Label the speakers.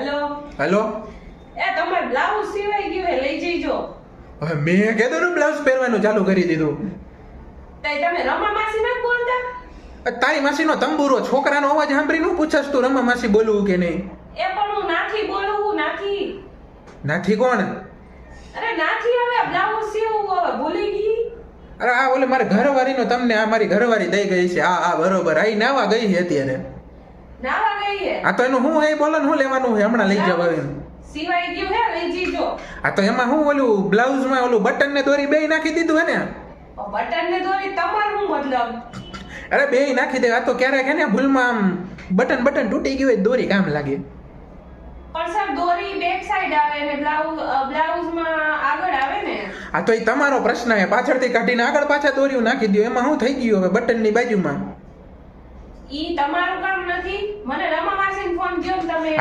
Speaker 1: હાલો?
Speaker 2: Hello?
Speaker 1: એ તમારે blouse સિવાય ગયું હે લઈ જઈજો.
Speaker 2: હવે મેં કીધું ને બ્લાઉઝ પહેરવાનું ચાલુ કરી દીધું.
Speaker 1: તઈ તમે રમા માસી નથી બોલતા?
Speaker 2: અ, તારી માસીનો તંબુરો છોકરાનો અવાજ સાંભળી નું પૂછસ તું રમા માસી બોલવું કે નહીં?
Speaker 1: એ પણ હું નાથી બોલું નાથી.
Speaker 2: નાથી કોણ?
Speaker 1: અરે નાથી હવે બ્લાઉઝ સીવું હવે ભૂલી ગઈ.
Speaker 2: અરે આ ઓલે મારે ઘરવાળીનો તમને આ મારી ઘરવાળી દઈ ગઈ છે. હા આ બરોબર. આ આવા નાવા ગઈ છે અત્યારે
Speaker 1: નાવા ગઈ હે
Speaker 2: આ તો એનું હું એ બોલો હું લેવાનું છે? હમણાં લઈ જવા એમ
Speaker 1: સિવાય ગયું હે લઈ જઈજો
Speaker 2: આ તો એમાં હું ઓલું બ્લાઉઝમાં ઓલું બટન ને દોરી બે નાખી દીધું હે ને?
Speaker 1: બટન ને દોરી તમારું મતલબ?
Speaker 2: અરે બેય નાખી દે આ તો ક્યારેક હે ને ભૂલમાં આમ બટન બટન તૂટી ગયું હોય દોરી કામ લાગે.
Speaker 1: પણ સર દોરી બેક સાઈડ આવે ને બ્લાઉઝ બ્લાઉઝમાં આગળ આવે ને?
Speaker 2: આ તો એ તમારો પ્રશ્ન છે. પાછળથી કાઢીને આગળ પાછા દોર્યું નાખી દો એમાં શું થઈ ગયું હવે બટનની બાજુમાં?
Speaker 1: ઈ તમારું કામ નથી. મને રમા માસીને ફોન દ્યો તમે.